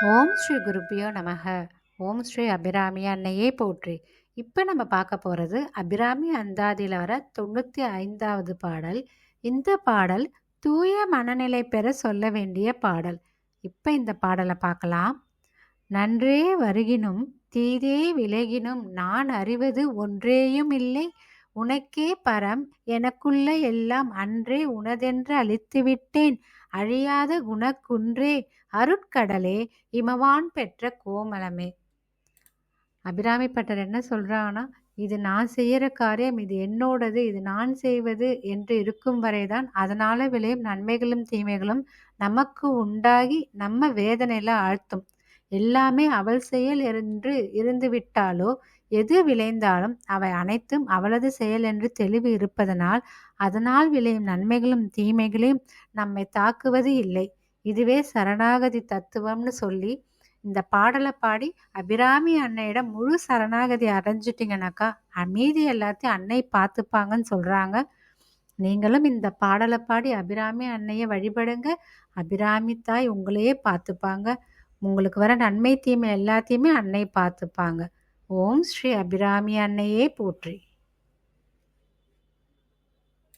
ஓம் ஸ்ரீ குருப்பியோ நமக. ஓம் ஸ்ரீ அபிராமி அன்னையே போற்றி. இப்போ நம்ம பார்க்க போகிறது அபிராமி அந்தாதியில் வர தொண்ணூற்றி ஐந்தாவது பாடல். இந்த பாடல் தூய மனநிலை பெற சொல்ல வேண்டிய பாடல். இப்போ இந்த பாடலை பார்க்கலாம். நன்றே வருகினும் தீதே விலகினும் நான் அறிவது ஒன்றேயும் இல்லை. உனக்கே பரம் எனக்குள்ள எல்லாம் அன்றே உனதென்று அழித்துவிட்டேன். அழியாத குணக்குன்றே அருட்கடலே இமவான் பெற்ற கோமலமே அபிராமி பட்டர் என்ன சொல்கிறாங்கன்னா இது நான் செய்கிற காரியம் இது என்னோடது இது நான் செய்வது என்று இருக்கும் வரைதான் அதனால் விளையும் நன்மைகளும் தீமைகளும் நமக்கு உண்டாகி நம்ம வேதனையில் ஆழ்த்தும். எல்லாமே அவள் செயல் என்று இருந்துவிட்டாலோ எது விளைந்தாலும் அவை அனைத்தும் அவளது செயல் என்று தெளிவு இருப்பதனால் அதனால் விளையும் நன்மைகளும் தீமைகளையும் நம்மை தாக்குவது இல்லை. இதுவே சரணாகதி தத்துவம்னு சொல்லி இந்த பாடலை பாடி அபிராமி அன்னையிடம் முழு சரணாகதி அடைஞ்சிட்டிங்கனாக்கா அமைதி எல்லாத்தையும் அன்னை பார்த்துப்பாங்கன்னு சொல்கிறாங்க நீங்களும் இந்த பாடலை பாடி அபிராமி அன்னையை வழிபடுங்க. அபிராமி தாய் உங்களையே பார்த்துப்பாங்க. உங்களுக்கு வர நன்மை தீமை எல்லாத்தையுமே அன்னை பார்த்துப்பாங்க. ஓம் ஸ்ரீ அபிராமி அன்னையே போற்றி.